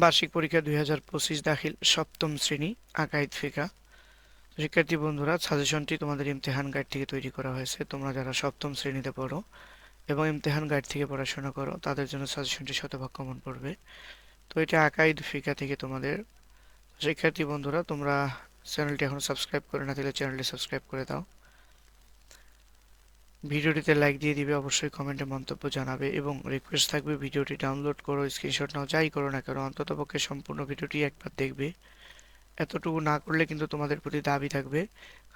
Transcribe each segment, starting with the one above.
বার্ষিক পরীক্ষা দুই হাজার পঁচিশ দাখিল সপ্তম শ্রেণি আকাইদ ফিকা। শিক্ষার্থী বন্ধুরা সাজেশনটি তোমাদের ইমতেহান গাইড থেকে তৈরি করা হয়েছে। তোমরা যারা সপ্তম শ্রেণীতে পড়ো এবং ইমতেহান গাইড থেকে পড়াশোনা করো, তাদের জন্য সাজেশনটি শতভাগ কমন পড়বে। তো এটা আকাইদ ফিকা থেকে তোমাদের। শিক্ষার্থী বন্ধুরা, তোমরা চ্যানেলটি এখন সাবস্ক্রাইব করে না দিলে চ্যানেলটি সাবস্ক্রাইব করে দাও। ভিডিওটিতে লাইক দিয়ে দিবে, অবশ্যই কমেন্টে মন্তব্য জানাবে এবং রিকোয়েস্ট থাকবে ভিডিওটি ডাউনলোড করো স্ক্রিনশট নাও, যাই করো না কেন, অন্ততপক্ষে সম্পূর্ণ ভিডিওটি একবার দেখবে। এতটুকু না করলে কিন্তু তোমাদের প্রতি দাবি থাকবে,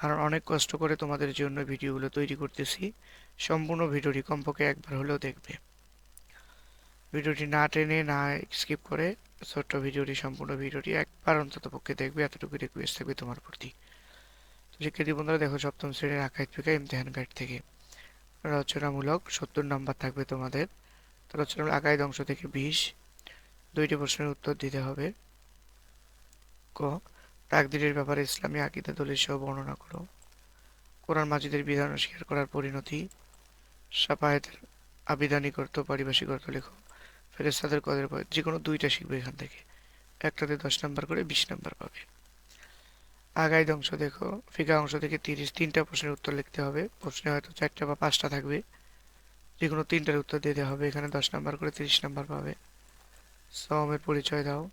কারণ অনেক কষ্ট করে তোমাদের জন্য ভিডিওগুলো তৈরি করতেছি, সম্পূর্ণ ভিডিওটি কমপক্ষে একবার হলেও দেখবে। ভিডিওটি না টেনে না স্কিপ করে ছোট্ট ভিডিওটি, সম্পূর্ণ ভিডিওটি একবার অন্তত পক্ষে দেখবে, এতটুকু রিকোয়েস্ট থাকবে তোমার প্রতি। শিক্ষার্থী বন্ধুরা, দেখো সপ্তম শ্রেণির আঁকায় থেকে ইমতেহান গাইড থেকে। রচনামূলক সত্তর নাম্বার থাকবে তোমাদের। তো রচনামূলক আঁকায় অংশ থেকে বিশ। দুইটি প্রশ্নের উত্তর দিতে হবে। ক, তাকদিরের ব্যাপারে ইসলামী আকিদা দলিল সহ বর্ণনা করো। কোরআন মাজিদের বিধান স্বীকার করার পরিণতি। সাপায়েতের আবিধানিক অর্থ পারিভাষিক অর্থ লেখো। ফেরেস্তাদের কদের যে কোনো দুইটা শিখবে এখান থেকে। একটাতে দশ নাম্বার করে বিশ নাম্বার পাবে। আগাইদ অংশ দেখো। ফিকা অংশ থেকে তিরিশ, তিনটা প্রশ্নের উত্তর লিখতে হবে। প্রশ্নে হয়তো চারটা বা পাঁচটা থাকবে। যে কোনো তিনটার উত্তর দিতে হবে। এখানে দশ নাম্বার করে তিরিশ নাম্বার পাবে। সমের পরিচয় দাও।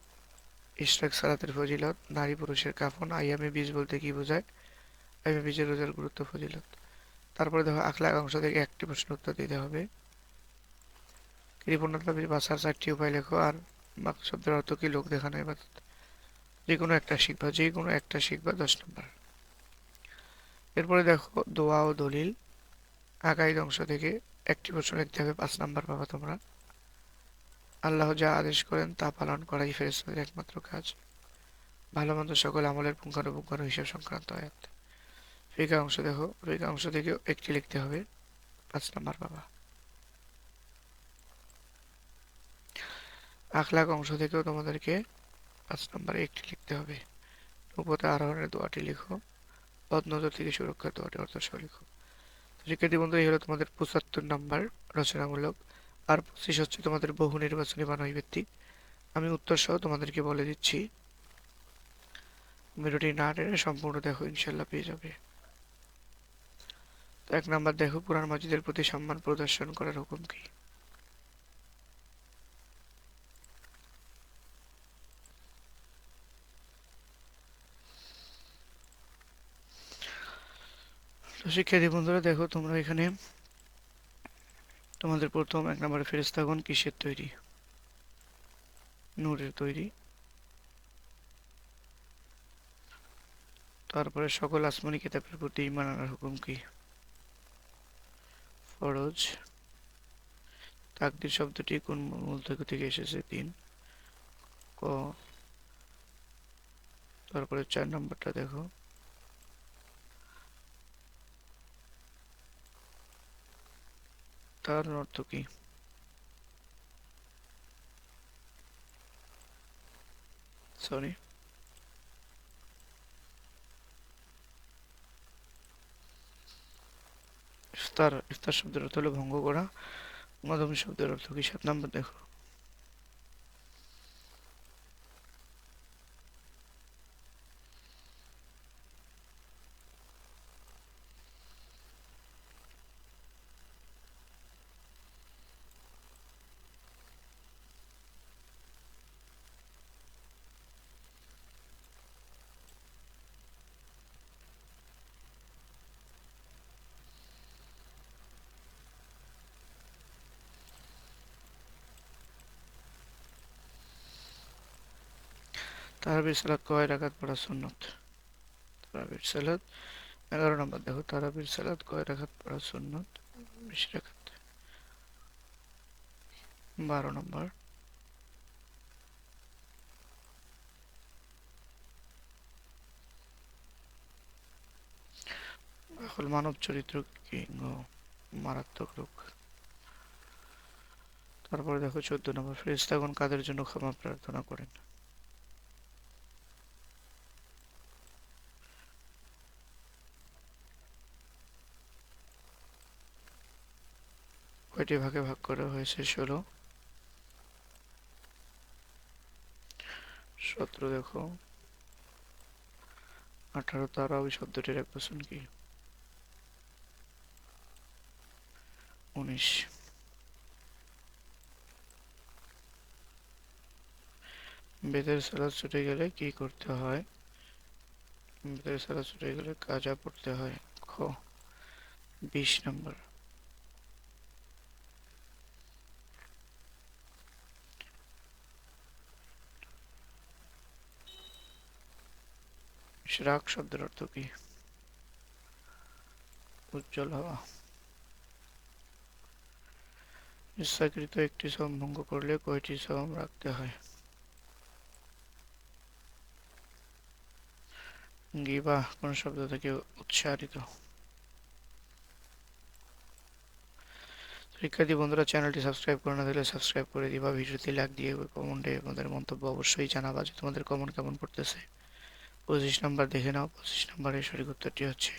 ইশরাক সালাতের ফজিলত, নারী পুরুষের কাফন, আইয়ামে বীজ বলতে কি বোঝায়? আইয়ামে বীজের রোজার গুরুত্ব, ফজিলত। তারপরে দেখো, আখলাক অংশ থেকে একটি প্রশ্ন উত্তর দিতে হবে। কৃপণতা বাসার চারটি উপায় লেখো। আর বাক শব্দের অর্থ কি লোক দেখানো এবাদত যে কোনো একটা শিখবা, যে কোনো একটা শিখবা দশ নম্বর। এরপরে দেখো দোয়া ও দলিল। আগাইদ অংশ থেকে একটি প্রশ্ন লিখতে হবে, পাঁচ নাম্বার পাবা তোমরা। আল্লাহ যা আদেশ করেন তা পালন করাই ফেরেস্তাদের একমাত্র কাজ। ভালো মন্দ সকল আমলের পুঙ্খানুপুঙ্খানু হিসাব সংক্রান্ত আয়াত। ফিকা অংশ দেখো, ফিকা অংশ থেকেও একটি লিখতে হবে, পাঁচ নাম্বার পাবা। আখলাক অংশ থেকেও তোমাদেরকে পাঁচ নম্বরে একটি লিখতে হবে। নৌপথে আরোহণের দোয়াটি লিখো। বদনজর থেকে সুরক্ষার দোয়াটি অর্থ সহ লিখো। শিক্ষার্থী বন্ধু, এই হলো তোমাদের পঁচাত্তর নাম্বার রচনামূলক। আর পঁচিশ হচ্ছে তোমাদের বহু নির্বাচনী বানয় ভিত্তিক আমি উত্তর সহ তোমাদেরকে বলে দিচ্ছি। ভিডিওটি না টেনে সম্পূর্ণ দেখো ইনশাল্লাহ পেয়ে যাবে। তো এক নাম্বার, দেখো পুরাণ মসজিদের প্রতি সম্মান প্রদর্শন করার হুকুম কি? তো শিক্ষার্থী বন্ধুরা, দেখো তোমরা এখানে তোমাদের প্রথম এক নম্বরে ফেরেস্তাগণ কিসের তৈরি? নূরের তৈরি। তারপরে সকল আসমানি কিতাবের প্রতি ইমান আনার হুকুম কি? ফরজ। তাকদির শব্দটি কোন মূল থেকে থেকে এসেছে? তিন। ক। তারপরে চার নম্বরটা দেখো। তার অর্থ কি? সরি ইফতার ইফতার শব্দের অর্থ হলো ভঙ্গ করা। মাধবী শব্দের অর্থ কি? সাত নম্বর দেখো। তারাবির সালাদ কয় রাকাত পড়া সুন্নত? তারাবির সালাদ এগারো নম্বর, দেখো তারাবির সালাদ কয় রাকাত পড়া সুন্নত? বিশ রাকাত। বারো নম্বর। এখন মানব চরিত্র কি? মারাত্মক রোগ। তারপরে দেখো, চোদ্দ নম্বর ফেরেস্তাগণ কাদের জন্য ক্ষমা প্রার্থনা করেন? কয়টি ভাগে ভাগ করা হয়েছে ষোলো সতেরো দেখো। আঠারো তারা ওই শব্দটির এক বচন কি? উনিশ। বেদের সালাদ ছুটে গেলে কি করতে হয়? বেদের সালাদ ছুটে গেলে কাজা পড়তে হয়। খ। বিশ নম্বর। রাগ শব্দের অর্থ কি? উজ্জ্বল হওয়া। ইচ্ছাকৃত একটি শ্রম ভঙ্গ করলে কয়টি শ্রম রাখতে হয়? গিবা কোন শব্দ থেকে উচ্চারিত। শিক্ষার্থী বন্ধুরা, চ্যানেলটি সাবস্ক্রাইব করে না দিলে সাবস্ক্রাইব করে দিবা। ভিডিওতে লাইক দিয়ে কমেন্টে তোমাদের মন্তব্য অবশ্যই জানাবা যে তোমাদের কমেন্ট কেমন পড়তেছে পঁচিশ নম্বর দেখে নাও পঁচিশ নম্বরের সঠিক উত্তরটি হচ্ছে